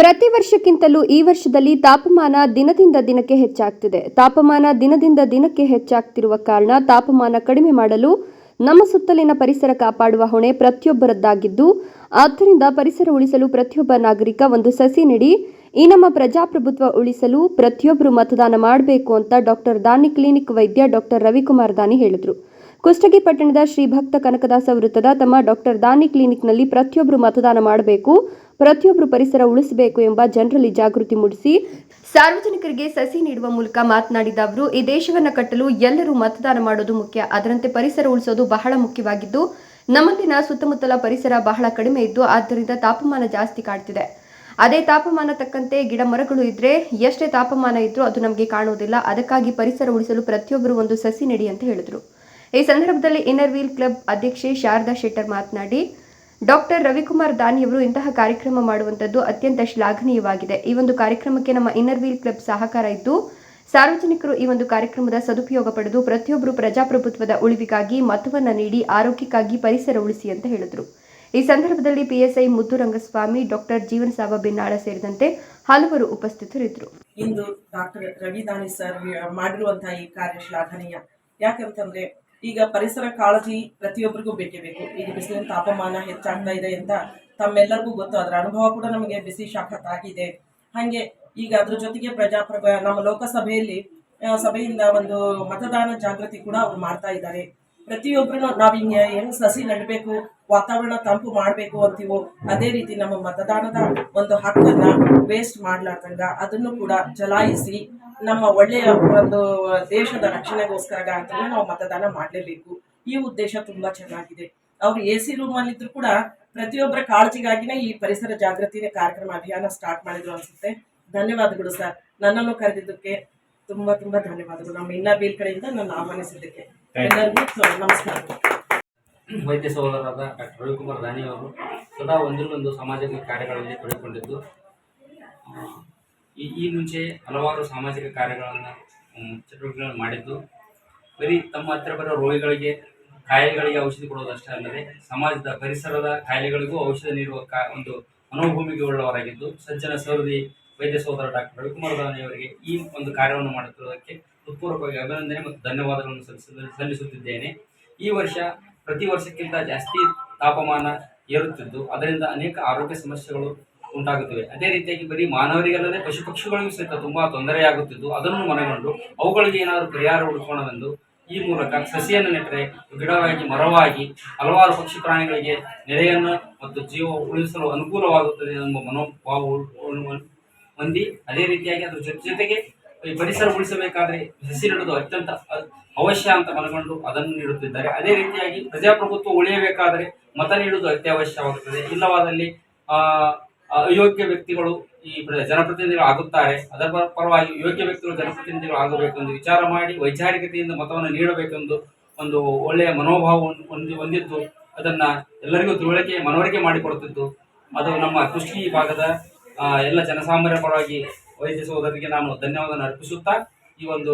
ಪ್ರತಿ ವರ್ಷಕ್ಕಿಂತಲೂ ಈ ವರ್ಷದಲ್ಲಿ ತಾಪಮಾನ ದಿನದಿಂದ ದಿನಕ್ಕೆ ಹೆಚ್ಚಾಗ್ತಿದೆ. ತಾಪಮಾನ ದಿನದಿಂದ ದಿನಕ್ಕೆ ಹೆಚ್ಚಾಗ್ತಿರುವ ಕಾರಣ ತಾಪಮಾನ ಕಡಿಮೆ ಮಾಡಲು ನಮ್ಮ ಸುತ್ತಲಿನ ಪರಿಸರ ಕಾಪಾಡುವ ಹೊಣೆ ಪ್ರತಿಯೊಬ್ಬರದ್ದಾಗಿದ್ದು, ಆದ್ದರಿಂದ ಪರಿಸರ ಉಳಿಸಲು ಪ್ರತಿಯೊಬ್ಬ ನಾಗರಿಕ ಒಂದು ಸಸಿ ನೆಡಿ, ಈ ನಮ್ಮ ಪ್ರಜಾಪ್ರಭುತ್ವ ಉಳಿಸಲು ಪ್ರತಿಯೊಬ್ಬರು ಮತದಾನ ಮಾಡಬೇಕು ಅಂತ ಡಾಕ್ಟರ್ ದಾನಿ ಕ್ಲಿನಿಕ್ ವೈದ್ಯ ಡಾಕ್ಟರ್ ರವಿಕುಮಾರ್ ದಾನಿ ಹೇಳಿದರು. ಕುಷ್ಟಗಿ ಪಟ್ಟಣದ ಶ್ರೀ ಭಕ್ತ ಕನಕದಾಸ ವೃತ್ತದ ತಮ್ಮ ಡಾಕ್ಟರ್ ದಾನಿ ಕ್ಲಿನಿಕ್ನಲ್ಲಿ ಪ್ರತಿಯೊಬ್ಬರು ಮತದಾನ ಮಾಡಬೇಕು. ಪ್ರತಿಯೊಬ್ಬರು ಪರಿಸರ ಉಳಿಸಬೇಕು ಎಂಬ ಜನರಲ್ಲಿ ಜಾಗೃತಿ ಮೂಡಿಸಿ ಸಾರ್ವಜನಿಕರಿಗೆ ಸಸಿ ನೀಡುವ ಮೂಲಕ ಮಾತನಾಡಿದ ಅವರು, ಈ ದೇಶವನ್ನು ಕಟ್ಟಲು ಎಲ್ಲರೂ ಮತದಾನ ಮಾಡೋದು ಮುಖ್ಯ. ಅದರಂತೆ ಪರಿಸರ ಉಳಿಸೋದು ಬಹಳ ಮುಖ್ಯವಾಗಿದ್ದು, ನಮ್ಮಲ್ಲಿನ ಸುತ್ತಮುತ್ತಲ ಪರಿಸರ ಬಹಳ ಕಡಿಮೆ ಇದ್ದು, ಆದ್ದರಿಂದ ತಾಪಮಾನ ಜಾಸ್ತಿ ಕಾಡ್ತಿದೆ. ಅದೇ ತಾಪಮಾನ ತಕ್ಕಂತೆ ಗಿಡ ಮರಗಳು ಇದ್ರೆ ಎಷ್ಟೇ ತಾಪಮಾನ ಇದ್ರೂ ಅದು ನಮಗೆ ಕಾಣುವುದಿಲ್ಲ. ಅದಕ್ಕಾಗಿ ಪರಿಸರ ಉಳಿಸಲು ಪ್ರತಿಯೊಬ್ಬರು ಒಂದು ಸಸಿ ನೆಡಿ ಅಂತ ಹೇಳಿದರು. ಈ ಸಂದರ್ಭದಲ್ಲಿ ಇನ್ನರ್ ವೀಲ್ ಕ್ಲಬ್ ಅಧ್ಯಕ್ಷೆ ಶಾರದಾ ಶೆಟ್ಟರ್ ಮಾತನಾಡಿ ಡಾಕ್ಟರ್ ರವಿಕುಮಾರ್ ದಾನಿಯವರು ಇಂತಹ ಕಾರ್ಯಕ್ರಮ ಮಾಡುವಂಥದ್ದು ಅತ್ಯಂತ ಶ್ಲಾಘನೀಯವಾಗಿದೆ. ಈ ಒಂದು ಕಾರ್ಯಕ್ರಮಕ್ಕೆ ನಮ್ಮ ಇನ್ನರ್ ವೀಲ್ ಕ್ಲಬ್ ಸಹಕಾರ ಇದ್ದು, ಸಾರ್ವಜನಿಕರು ಈ ಒಂದು ಕಾರ್ಯಕ್ರಮದ ಸದುಪಯೋಗ ಪಡೆದು ಪ್ರತಿಯೊಬ್ಬರು ಪ್ರಜಾಪ್ರಭುತ್ವದ ಉಳಿವಿಗಾಗಿ ಮತವನ್ನು ನೀಡಿ, ಆರೋಗ್ಯಕ್ಕಾಗಿ ಪರಿಸರ ಉಳಿಸಿ ಅಂತ ಹೇಳಿದರು. ಈ ಸಂದರ್ಭದಲ್ಲಿ ಪಿಎಸ್ಐ ಮುದ್ದುರಂಗಸ್ವಾಮಿ ಡಾಕ್ಟರ್ ಜೀವನ್ ಸಾವ ಬಿನ್ನಾಳ ಸೇರಿದಂತೆ ಹಲವರು ಉಪಸ್ಥಿತರಿದ್ದರು. ಇಂದು ಡಾಕ್ಟರ್ ರವಿದಾನಿ ಸರ್, ಮಾಡಿರುವಂತಹ ಈ ಕಾರ್ಯ ಶ್ಲಾಘನೀಯ. ಯಾಕಂತಂದ್ರೆ ಈಗ ಪರಿಸರ ಕಾಳಜಿ ಪ್ರತಿಯೊಬ್ಬರಿಗೂ ಬೇಕೇ ಬೇಕು. ಈಗ ಬಿಸಿಲಿನ ತಾಪಮಾನ ಹೆಚ್ಚಾಗ್ತಾ ಇದೆ ಅಂತ ತಮ್ಮೆಲ್ಲರಿಗೂ ಗೊತ್ತು. ಅದರ ಅನುಭವ ಕೂಡ ನಮಗೆ ಬಿಸಿ ಶಾಖ ಆಗಿದೆ ಹಾಗೆ ಈಗ ಅದ್ರ ಜೊತೆಗೆ ಪ್ರಜಾಪ್ರಭ, ನಮ್ಮ ಲೋಕಸಭೆಯಲ್ಲಿ ಸಭೆಯಿಂದ ಒಂದು ಮತದಾನ ಜಾಗೃತಿ ಕೂಡ ಅವ್ರು ಮಾಡ್ತಾ ಇದ್ದಾರೆ. ಪ್ರತಿಯೊಬ್ಬರು ನಾವು ಹಿಂಗೆ ಹೆಂಗ್ ಸಸಿ ನೆಡಬೇಕು ವಾತಾವರಣ ತಂಪು ಮಾಡಬೇಕು ಅಂತೀವೋ ಅದೇ ರೀತಿ ನಮ್ಮ ಮತದಾನದ ಒಂದು ಹಕ್ಕನ್ನ ವೇಸ್ಟ್ ಮಾಡ್ಲಾರ್ದಂಗ ಅದನ್ನು ಕೂಡ ಚಲಾಯಿಸಿ ನಮ್ಮ ಒಳ್ಳೆಯ ಒಂದು ದೇಶದ ರಕ್ಷಣೆಗೋಸ್ಕರ ಅಂತಲೇ ನಾವು ಮತದಾನ ಮಾಡಲೇಬೇಕು. ಈ ಉದ್ದೇಶ ತುಂಬಾ ಚೆನ್ನಾಗಿದೆ. ಅವ್ರು ಎ ಸಿ ರೂಮ್ ಅಲ್ಲಿ ಇದ್ರು ಕೂಡ ಪ್ರತಿಯೊಬ್ಬರ ಕಾಳಜಿಗಾಗಿನೇ ಈ ಪರಿಸರ ಜಾಗೃತಿ ಕಾರ್ಯಕ್ರಮ ಅಭಿಯಾನ ಸ್ಟಾರ್ಟ್ ಮಾಡಿದ್ರು ಅನ್ಸುತ್ತೆ. ಧನ್ಯವಾದಗಳು ಸರ್. ನನ್ನನ್ನು ಕರೆದಿದ್ದಕ್ಕೆ ತುಂಬಾ ತುಂಬಾ ಧನ್ಯವಾದಗಳು. ನಮ್ಮ ಇನ್ನ ಬೀಲ್ ಕಡೆಯಿಂದ ನನ್ನ ಆಹ್ವಾನಿಸಿದ್ದಕ್ಕೆ. ಎಲ್ಲರಿಗೂ ನಮಸ್ಕಾರ. ವೈದ್ಯ ಸಹೋದರರಾದ ಡಾಕ್ಟರ್ ರವಿಕುಮಾರ್ ದಾನಿ ಅವರು ಸದಾ ಒಂದಿಲ್ಲೊಂದು ಸಾಮಾಜಿಕ ಕಾರ್ಯಗಳಲ್ಲಿ ತೊಡಗಿಕೊಂಡಿದ್ದು. ಈ ಮುಂಚೆ ಹಲವಾರು ಸಾಮಾಜಿಕ ಕಾರ್ಯಗಳನ್ನು ಚಟುವಟಿಕೆಗಳನ್ನು ಮಾಡಿದ್ದು. ಬರೀ ತಮ್ಮ ಹತ್ತಿರ ಬರೋ ರೋಗಿಗಳಿಗೆ ಕಾಯಿಲೆಗಳಿಗೆ ಔಷಧಿ ಕೊಡೋದಷ್ಟೇ ಅಲ್ಲದೆ ಸಮಾಜದ ಪರಿಸರದ ಕಾಯಿಲೆಗಳಿಗೂ ಔಷಧ ನೀಡುವ ಕಾ, ಒಂದು ಮನೋಭೂಮಿಗೆ ಉಳ್ಳವರಾಗಿದ್ದು, ಸಜ್ಜನ ಸೌದಿ ವೈದ್ಯ ಸಹೋದರ ಡಾಕ್ಟರ್ ರವಿಕುಮಾರ್ ದಾನಿ ಅವರಿಗೆ ಈ ಒಂದು ಕಾರ್ಯವನ್ನು ಮಾಡುತ್ತಿರುವುದಕ್ಕೆ ಹೃತ್ಪೂರ್ವಕವಾಗಿ ಅಭಿನಂದನೆ ಮತ್ತು ಧನ್ಯವಾದಗಳನ್ನು ಸಲ್ಲಿಸ ಸಲ್ಲಿಸುತ್ತಿದ್ದೇನೆ. ಈ ವರ್ಷ ಪ್ರತಿ ವರ್ಷಕ್ಕಿಂತ ಜಾಸ್ತಿ ತಾಪಮಾನ ಏರುತ್ತಿದ್ದು, ಅದರಿಂದ ಅನೇಕ ಆರೋಗ್ಯ ಸಮಸ್ಯೆಗಳು ಉಂಟಾಗುತ್ತಿವೆ. ಅದೇ ರೀತಿಯಾಗಿ ಬರೀ ಮಾನವರಿಗಲ್ಲದೆ ಪಶು ಪಕ್ಷಿಗಳಿಗೂ ಸಹಿತ ತುಂಬಾ ತೊಂದರೆಯಾಗುತ್ತಿದ್ದು, ಅದನ್ನು ಮನಗೊಂಡು ಅವುಗಳಿಗೆ ಏನಾದರೂ ಪರಿಹಾರ ಹುಡುಕೋಣವೆಂದು ಈ ಮೂಲಕ ಸಸಿಯನ್ನು ನೆಟ್ಟರೆ ಗಿಡವಾಗಿ, ಮರವಾಗಿ, ಹಲವಾರು ಪಕ್ಷಿ ಪ್ರಾಣಿಗಳಿಗೆ ನೆಲೆಯನ್ನು ಮತ್ತು ಜೀವ ಉಳಿಸಲು ಅನುಕೂಲವಾಗುತ್ತದೆ ಎಂಬ ಮನೋಭಾವ ಹೊಂದಿ, ಅದೇ ರೀತಿಯಾಗಿ ಅದರ ಜೊತೆ ಜೊತೆಗೆ ಈ ಪರಿಸರ ಉಳಿಸಬೇಕಾದ್ರೆ ಸಸಿ ನೆಡುವುದು ಅತ್ಯಂತ ಅವಶ್ಯ ಅಂತ ಮನಗೊಂಡು ಅದನ್ನು ನೀಡುತ್ತಿದ್ದಾರೆ. ಅದೇ ರೀತಿಯಾಗಿ ಪ್ರಜಾಪ್ರಭುತ್ವ ಉಳಿಯಬೇಕಾದರೆ ಮತ ನೀಡುವುದು ಅತ್ಯವಶ್ಯವಾಗುತ್ತದೆ. ಇಲ್ಲವಾದಲ್ಲಿ ಅಯೋಗ್ಯ ವ್ಯಕ್ತಿಗಳು ಈ ಪ್ರ- ಜನಪ್ರತಿನಿಧಿಗಳು ಆಗುತ್ತಾರೆ. ಅದರ ಪರ- ಪರವಾಗಿ ಯೋಗ್ಯ ವ್ಯಕ್ತಿಗಳು ಜನಪ್ರತಿನಿಧಿಗಳು ಆಗಬೇಕೆಂದು ವಿಚಾರ ಮಾಡಿ ವೈಚಾರಿಕತೆಯಿಂದ ಮತವನ್ನು ನೀಡಬೇಕೆಂದು ಒಂದು ಒಳ್ಳೆಯ ಮನೋಭಾವವನ್ನು ಹೊಂದಿ ಹೊಂದಿದ್ದು, ಅದನ್ನ ಎಲ್ಲರಿಗೂ ತಿಳುವಳಿಕೆ, ಮನವರಿಕೆ ಮಾಡಿಕೊಡುತ್ತಿದ್ದು, ಅದು ನಮ್ಮ ಕೃಷಿ ಭಾಗದ ಎಲ್ಲ ಜನಸಾಮಾನ್ಯರ ಪರವಾಗಿ ವೈದ್ಯ ಸಹೋದರಿಗೆ ನಾನು ಧನ್ಯವಾದ ಅರ್ಪಿಸುತ್ತಾ ಈ ಒಂದು